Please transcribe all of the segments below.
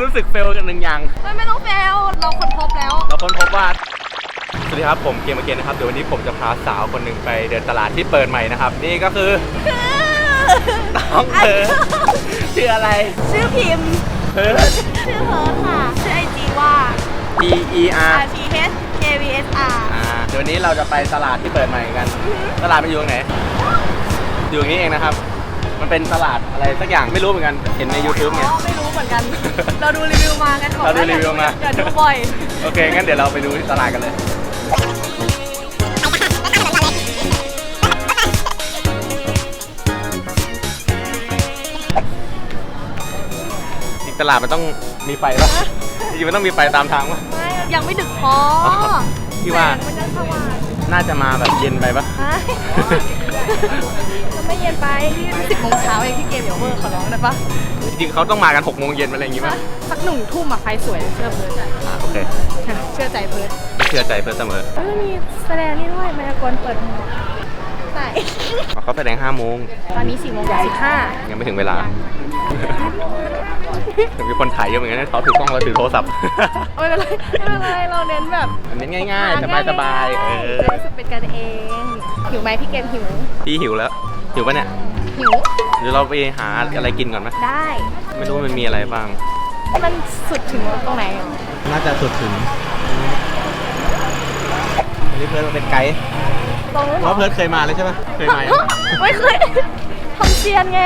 รู้สึกเฟลกันหนึ่งอย่างไม่ไม่ต้องแฟลเราคนพบแล้ว เราค้นพบว่า สวัสดีครับ ผมเกมเกนนะครับ เดี๋ยววันนี้ผมจะพาสาวคนหนึ่งไปเดินตลาดที่เปิดใหม่นะครับ นี่ก็คือน้องเธอชื่ออะไรชื่อพิมพ์ เพิร์ด ชื่อเพิร์ทค่ะ ชื่อไอจีว่า P E R R T H K V S R อ่าเดี๋ยววันนี้เราจะไปตลาดที่เปิดใหม่กัน ตลาดมันอยู่ตรงไหน อยู่ตรงนี้เองนะครับ มันเป็นตลาดอะไรสักอย่างไม่รู้เหมือนกัน เห็นใน YouTube อ๋เนี่ยอไม่รู้เหมือนกัน เราดูรีวิวมากันบอกเราดูรีวิวมา อย่าดูบ่อย โอเค งั้นเดี๋ยวเราไปดูที่ตลาดกันเลยจริงตลาดมันต้องมีไฟป่ะจริงๆมันต้องมีไฟตามทางป่ะ ไม่ยังไม่ดึกพออ๋อพี่ว่า แสงมันยังสว่างน่าจะมาแบบเย็นไปป่ะฮะมัน ไม่เย็นไปสิบโมงเช้าเองพี่เกมอย่าเวอร์ขอร้องได้ปะจริงๆเขาต้องมากัน6โมงเย็นอะไรอย่างงี้ป่ะสักหนึ่งทุ่มอะไฟสวยเชื่อเพิร์ดอ่าโอเคเชื่อใจเพิร์ดไม่เชื่อใจเพื่อนเสมอเออมีแสดงนี่ด้วยมายากลเปิดหมวกไหนอ๋อเขาแสดง5โมงตอนนี้สี่โมงสิบห้ายังไม่ถึงเวลาถึงมีคนถ่ายเยอะเหมือนกันนะเขาถือกล้องเราถือโทรศัพท์ ไม่เป็นไรไม่เป็นไรเราเน้นแบบอันนี้ง่ายๆ สบายๆเออจะรู้สึกเป็นกันเองหิวไหมพี่เกมหิว พี่หิวแล้ว หิวปะเนี่ยหิวเดี๋ยวเราไปหาอะไรกินก่อนไหมได้ ไม่รู้มันมีอะไรบ้าง มันสุดถึงตรงไหนอะน่าจะสุดถึงอันนี้เพิร์ดเป็นไกด์ตรงนู้นเพราะเพิร์ดเคยมาเลยใช่ไหมเคยมายังไม่เคยทำเซียนไง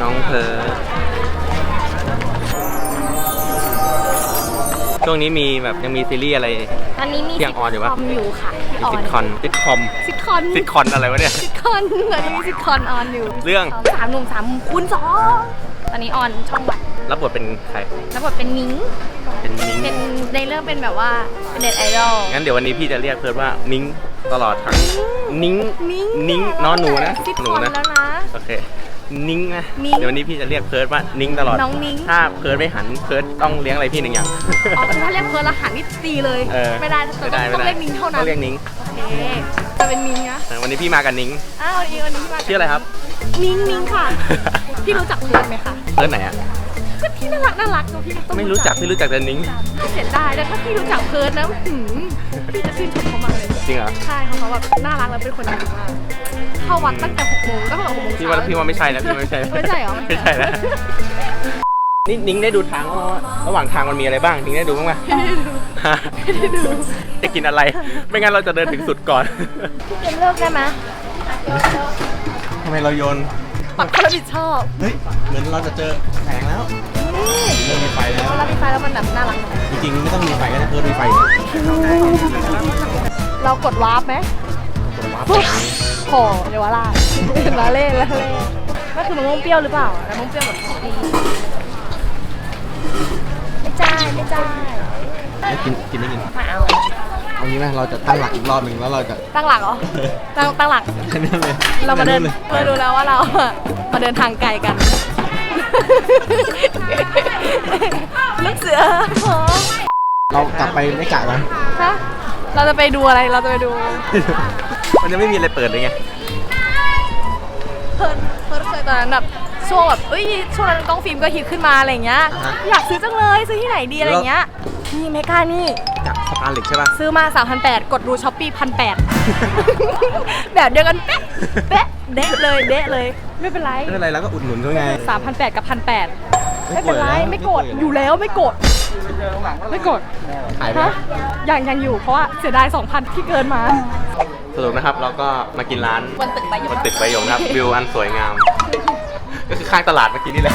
น้องเพิร์ดช่วงนี้มีแบบยังมีซีรีส์อะไร อันนี้มีที่ยังออนอยู่ปะ ซิทคมอยู่ค่ะ ที่มีออซินทคอนซิทคอมซิทคอนซิทคอนอะไรวะเนี่ย ซิทคอนตอนนี้มีซิทคอนออนอยู่เรื่อง สามหนุ่มสามมุมคูณสองตอนนี้ออนช่องวันรับบทเป็นใคร แล้วบทเป็นนิ้งเป็นนิ้งเป็นในเรื่องเป็นแบบว่าเป็นเน็ตไอดอล งั้นเดี๋ยววันนี้พี่จะเรียกเพิร์ดว่านิ้งตลอดทั้งนิ้งนิ้งนิ้งนอนหนูนะซิทหคนูอนนะ แล้วนะ โอเค นิ้งนะนิ้งเดี๋ยววันนี้พี่จะเรียกเพิร์ดว่านิ้งตลอดน้องนิ้ง ถ้าเพิร์ดไม่หันเพิร์ดต้องเลี้ยงอะไรพี่หนึ่งอย่าง อ๋อคือถ้าเรียกเพิร์ลอาหารนี่ตีเลย เออไม่ได้ต้องไม่ได้ต้องไม่ได้เรียกนิ้งเท่านั้ต้นองเรียกนิ้งโอเคจะเป็นนิ้งนะเออวันนี้พี่มากับนิ้งอ้าววันนี้วันนี้พี่มาชื่ออะไรครับ นิ้งนิ้งค่ะ พี่รู้จักเพิร์ลไหมคะเพิร์ดไหนอะ ก็พี่น่ารักน่ารักตัวพี่ต้องไม่รู้จักพี่รู้จักแต่นิ้งเสียดายแต่ถ้าพี่รู้จักเพิร์ลนะหืมพี่จะชื่นชมเขามากเลยจริงเหรอใช่เขาเขาแบบน่ารักแล้วเป็นคนดีมากเข้าวัดตั้งแต่หกโมงตั้งแต่หกโมงพี่เช้าว่าพี่ว่าไม่ใช่แล้วพี่ว่าไม่ใช่ไม่ใช่เหรอไม่ใช่แล้วนี่นิ้งได้ดูทางว่าระหว่างทางมันมีอะไรบ้างนิ้งได้ดูบ้างไหมไม่ได้ดูฮะไม่ได้ดูจะกินอะไร ไม่งั้นเราจะเดินถึงสุดก่อนพี่เกมเลิกได้ไหมทำไมเราโยน ปัดคนรับผิดชอบเฮ้ยเหมือนเราจะเจอแสงแล้วนี่เริ่มมีไฟแล้วเวลามีไฟแล้วมันแบบน่ารัก จริงๆไม่ต้องมีไฟก็ได้เพิ่มมีไฟเรากดวาร์ปไหมปุ๊บโผล่เยาวราชละเล่นละเล่นก็คือมะม่วงเปรี้ยวหรือเปล่าแล้วมะม่วงเปรี้ยวแบบดีไม่จ่ายไม่จ่ายไม่กินกินไม่กิน มาเอา เอางี้ไหมเราจะตั้งหลักอีกรอบหนึ่งแล้วเราจะ ตั้งหลักเหรอ ตั้งตั้งหลักแค่นี้เลยเรามาเดินเลยเราดูแล้วว่าเราอะมาเดินทางไกลกัน ลูกเสือหอเรากลับไปไม่กะนะฮะเราจะไปดูอะไร เราจะไปดู มันจะไม่มีอะไรเปิดเลยไง เพิร์ดเพิร์ดเคยตอนนั้นแบบช่วงแบบเอ้ยช่วงนั้นกล้องฟิล์มก็ฮิตขึ้นมาอะไรอย่างเงี้ย อ่าฮะ อยากซื้อจังเลยซื้อที่ไหนดีอะไรอย่างเงี้ยนี่เมกานี่ จากสะพานเหล็กใช่ป่ะ ซื้อมา 3,800 กดดูช้อปปี้พันแปดแบบเดียวกันเป๊ะเป๊ะเดะเลยเดะเลย ไม่เป็นไร ไม่เป็นไรแล้วก็อุดหนุนเขาไง 3,800 กับ 1,800 ไม่เป็นไร ไม่ไม่โกโกรรธธอยู่แล้วอยู่แล้วไม่โกรธไม่โกรธขายไปฮะยังยังอยู่เพราะว่าเสียดาย 2,000 ที่เกินมา สรุปนะครับเราก็มากินร้านบนตึกใบหยก บนตึกใบหยกนะครับ วิวอันสวยงาม ก็คือข้างตลาดเมื่อกี้นี่แหละ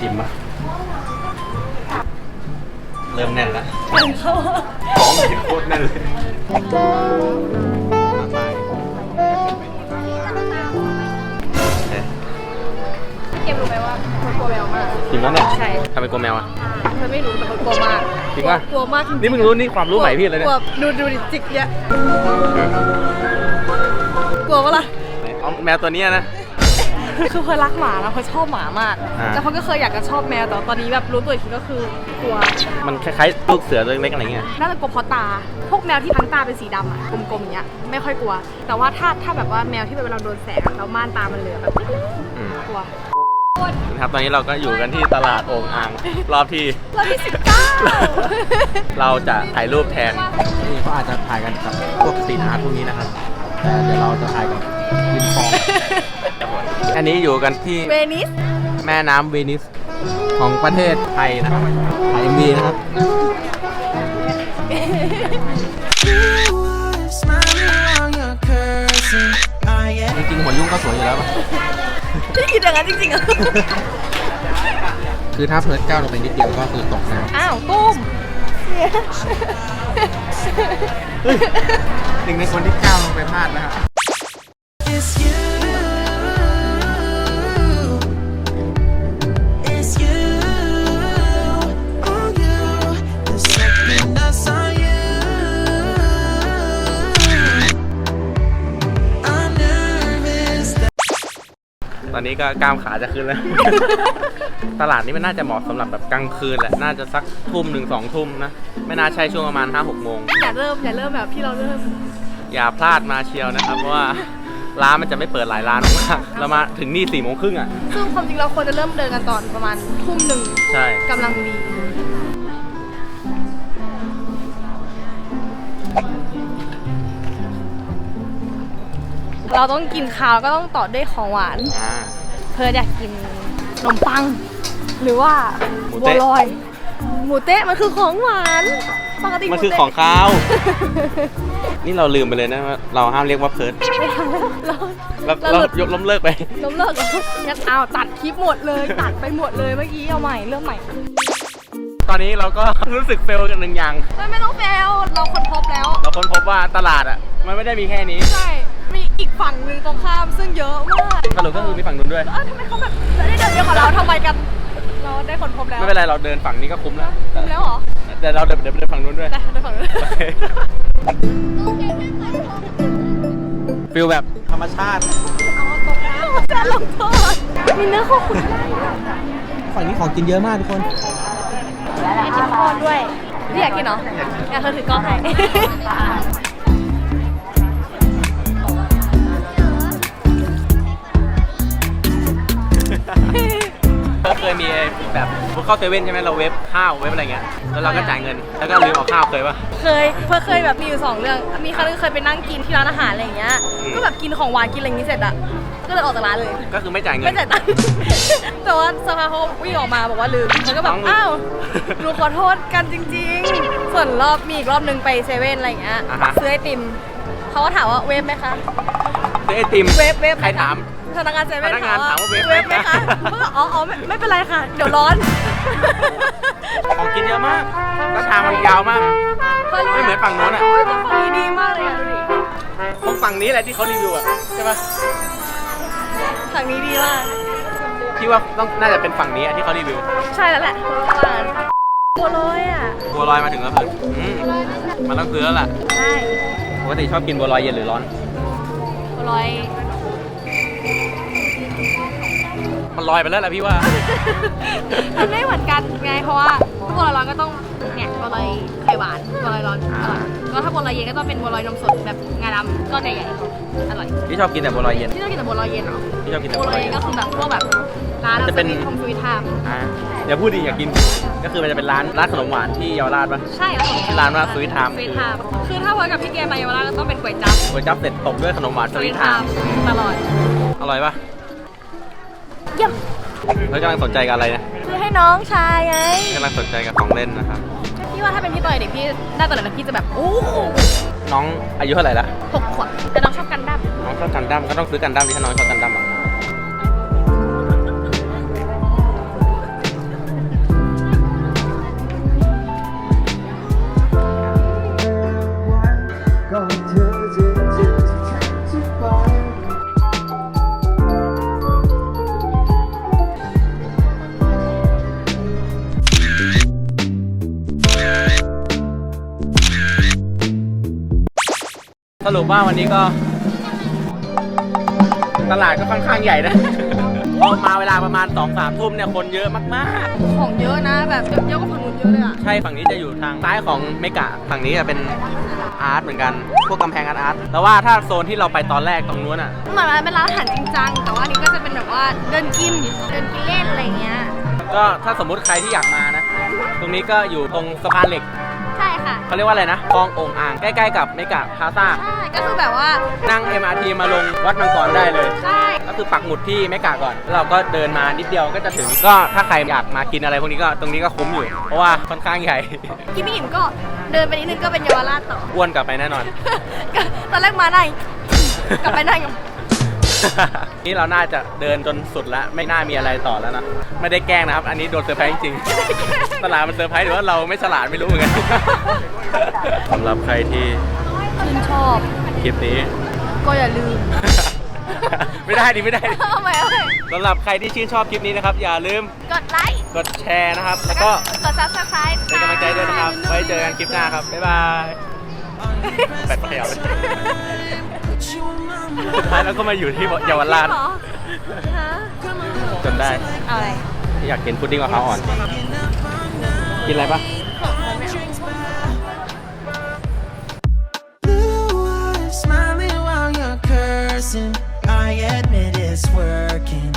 จิ้มปะเริ่มแน่นแล้วของกินโคตรแน่นเลยมากมายโอเคเกมรู้ไหมว่ามันกลัวแมวมาก จริงแล้วเนี่ยใช่ ทำไมกลัวแมวอะ มันไม่รู้แต่มันกลัวมากจริงปะ กลัวมากจริงๆนี่มึงรู้นี่ความรู้ใหม่พี่เลยเนี่ยกลัวดูดูดิจิกเนี้ยกลัวปะล่ะอ๋อแมวตัวเนี้ยนะ คือเพอรักหมานะเพอชอบหมามาก อ่าแล้วเพอก็เคยอยากจะชอบแมวแต่ว่าตอนนี้แบบรู้ตัวอีกทีก็คือกลัว มันคล้ายๆลูกเสือตัวเล็กๆอะไรเงี้ย น่าจะกลัวเพราะตา พวกแมวที่ทั้งตาเป็นสีดำอะกลมๆอย่างเงี้ยไม่ค่อยกลัว แต่ว่าถ้าถ้าแบบว่าแมวที่เวลาโดนแสงอะแล้วม่านตามันเหลือแบบเล็กอืม ๆกลัวนะครับ ตอนนี้เราก็อยู่กันที่ตลาดโอ่งอ่าง รอบที่รอบที่สิบเก้าเราจะถ่ายรูปแทน นี่เขาอาจจะถ่ายกันกับพวกสตรีทอาร์ตพวกนี้นะครับ แต่เดี๋ยวเราจะถ่ายกับ ริมคลองอันนี้อยู่กันที่เวนิส แม่น้ำเวนิสของประเทศไทยนะครับถ่ายเอ็มวีนะครับ Smiling on your cursing. I am. จริงๆหัวยุ่งก็สวยอยู่แล้วป่ะ พี่คิดอย่างนั้นจริงๆเหรอ คือถ้าเพิร์ดก้าวลงไปนิดเดียวก็คือตกน้อ้าวตุ้มำหนึ่งในคนที่ก้าวลงไปพลาดนะครับ ตอนนี้ก็กล้ามขาจะขึ้นแล้ว ตลาดนี้มันน่าจะเหมาะสำหรับแบบกลางคืนแหละ น่าจะสักทุ่มหนึ่งสองทุ่มนะ ไม่น่าใช่ช่วงประมาณห้าหกโมง อย่าเริ่มอย่าเริ่มแบบที่เราเริ่ม อย่าพลาดมาเชียวนะครับเพราะว่า ร้านมันจะไม่เปิดหลายร้านมากเรามาถึงนี่สี่โมงครึ่งอะ ซึ่งความจริงเราควรจะเริ่มเดินกันตอนประมาณทุ่มหนึ่งใช่ กำลังดี เราต้องกินข้าวก็ต้องต่อด้วยของหวาน อ่า เพื่ออยากกินขนมปัง หรือว่าหมูบัวเต๊ะ ลอย หมูเต๊ะมันคือของหวานปกติมันคือหเต๊ะ ของข้าว นี่เราลืมไปเลยนะว่าเราห้ามเรียกว่าเพิร์ดไม่ทำแล้วเราเราเราเราหลุดยกล้มเลิกไป ล้มเลิกเหรองั้นเอาตัดคลิปหมดเลยตัดไปหมดเลยเมื่อกี้เอาใหม่เริ่มใหม่ตอนนี้เราก็ รู้สึกเฟลกันหนึ่งอย่างไม่ไม่ต้องแฟลเราคนพบแล้ว เราค้นพบว่าตลาดอะ มันไม่ได้มีแค่นี้ ใช่ มีอีกฝั่งหนึ่งตรงข้ามซึ่งเยอะมากสรุปก็คือมีฝั่งนู้นด้วย เออทำไมเขาแบบได้เดินเยอะกว่าเราทำไมกัน เราได้คนพบแล้วไม่เป็นไรเราเดินฝั่งนี้ก็คุ้มแล้วคุ้มแล้วเหรอ แต่เราเดินเดินเดินฝั่งนู้นด้วยได้ได้ฝั่งนู้น โอเค ฟิลแบบธรรมชาติ จะลงโทษมีเนื้อข้าวขุ่นได้ฝั่งนี้ของกินเยอะมากทุกคน มีทิมพอนด้วยพี่อยากกินเหรออยากเธอถือกล้องให้ เข้าเซเว่นใช่ไหมเราเว็บข้าวเว็บอะไรเงี้ยแล้วเราก็จ่ายเงินแล้วก็ลืมเอาข้าวเคยปะ เคยเพื่อเคยแบบมีอยู่สองเรื่อง มีครั้งนึงเคยไปนั่งกินที่ร้านอาหารอะไรอย่างเงี้ย อืม ก็แบบกินของหวานกินอะไรอย่างงี้เสร็จอะก็เลยออกจากร้านเลย ก็คือไม่จ่ายเงิน ไม่จ่ายตังค์ แต่ว่าสภาเขาวิ่งออกมาบอกว่าลืมเขาก็แบน้บองลืมอ้าวหนูขอโทษกันจริง ๆ ส่วนรอบมีอีกรอบนึงไปเซเว่นอะไรอย่างเงี้ยอ่าฮะ ซื้อไอติมเขาก็ถามว่าเวฟไหมคะ ซื้อไอติมเวฟเวฟไหใครถาม พนักงานเซเว่นพนักงานถามว่าเวฟเวฟไหมคะไหมเขาบอกอ๋ออ๋อไม่ไม่เป็นไรค่ะ เดี๋ยวร้อนของกินเยอะมากแล้วทางมันยาวมากไม่เหมือนฝั่งโน้นอะโยแต่ฝั่งนี้ดีมากเลยอะดูดิของฝั่งนี้แหละที่เขารีวิวอะใช่ปะฝั่งนี้ดีมาก พี่ว่าต้องน่าจะเป็นฝั่งนี้อะที่เขารีวิว ใช่แล้วแหละประมาณบัวลอยอะ บัวลอยมาถึงแล้วเพิ่นอืมมันต้องซื้อแล้วล่ะ ใช่ปกติชอบกินบัวลอยเย็นหรือร้อนบัวลอย มันลอยไปแล้วแหละพี่ว่า มันไม่เหมือนกันไงเพราะว่าบัวลอยร้อนก็ต้องเนี่ยบัวลอยไข่หวานบัวลอยร้อนอร่อยก็ถ้าบัวลอยเย็นก็ต้องเป็นบัวลอยนมสดแบบงาดำก้อนใหญ่ๆอร่อยพี่ชอบกินแต่บัวลอยเย็นที่ต้องกินแต่บัวลอยเย็นเหรอพี่ชอบกินแต่บับัววลลออยยเย็เย็นนก็คือแบบพวกแบบร้านจะเป็นทอมสวีทไทม์อ่าอย่าพูดดิอยากกิน ก็คือมันจะเป็นร้านร้านขนมหวานที่เยาวราชปะใช่แล้วชื่อร้านว่า Sweet Time สวีทไทม์คือถ้าเวิร์กกับพี่เกมมาเยาวราชก็ต้องเป็นก๋วยจั๊บก๋วยจั๊บเสร็จตบด้วยขนมหวานสสวีวีททไทไทม์ม์ตลอดอร่อยปะ เยี่ยมแล้วกำลังสนใจกับอะไรนะคือให้น้องชายไงกำลังสนใจกับของเล่นนะครับ พี่ว่าถ้าเป็นพี่ตอนเด็กพี่ได้ตอนนั้นพี่จะแบบโอ้โหน้องอายุเท่าไหร่ละหกขวบแต่น้องชอบกันดั้มน้องชอบกันดั้มก็ต้องซื้อกันดั้มดิถ้าน้องชอบกันดั้มอะ สรุปว่าวันนี้ก็ ตลาดก็ค่อนข้างใหญ่นะอมาเวลาประมาณ2องสามทุ่มเนี่ยคนเยอะมากของเยอะนะ แบบเยอะกว่าฝั่งนู้นเยอะเลยอะๆ ใช่ฝั่งนี้จะอยู่ทางซ้ายของเมกะฝั่งนี้จะเป็นอาร์ตเหมือนกัน พวกกำแพงอาร์ตอาร์ตแต่ว่าถ้าโซนที่เราไปตอนแรกตรงนู้นอะ เหมือนมันเป็นร้านอาหารจริงจังแต่ว่าอันนี้ก็จะเป็นแบบว่าเดินกินเดินกินเล่นอะไรเงี้ยก็ถ้าสมมุติใครที่อยากมานะ ตรงนี้ก็อยู่ตรงสะพานเหล็ก ใช่ค่ะ เขาเรียกว่าอะไรนะคลองโอ่งอ่าง ใกล้ๆกับเมกะพาซ่า ใช่ก็คือแบบว่านั่ง MRT มาลงวัดมังกรได้เลย ใช่ก็คือปักหมุดที่เมกะก่อนแล้วเราก็เดินมานิดเดียวก็จะถึง ก็ถ้าใครอยากมากินอะไรพวกนี้ก็ตรงนี้ก็คุ้มอยู่ เพราะว่าค่อนข้างใหญ่ กินไม่อิ่มก็เดินไปนิดนึงก็เป็นเยาวราชต่อ อ้วนกลับไปแน่นอน ก็ตอนแรกมาได้กลับไปได้กับ นี่เราน่าจะเดินจนสุดแล้วไม่น่ามีอะไรต่อแล้วนะ ไม่ได้แกล้งนะครับ อันนี้โดนเซอร์ไพรส์จริงๆตลาดมันเซอร์ไพรส์หรือว่าเราไม่ฉลาดไม่รู้เหมือนกันสำหรับใครที่ชื่นชอบคลิปนี้ ก็อย่าลืม ไม่ได้ดิไม่ได้ดิเอาไหมเอาไหมสำหรับใครที่ชื่นชอบคลิปนี้นะครับ อย่าลืมกดไลค์กดแชร์นะครับ แล้วก็กด subscribe เป็นกำลังใจด้วยนะครับ ไว้เจอกันคลิปหน้าครับบ๊ายบายแปดไปเอาเลย สุดท้ายเราก็มาอยู่ที่เยาวราชจนได้อะไรอยากกินพุดดิ้งมะพร้าวอ่อน กินอะไรปะ I admit it's working.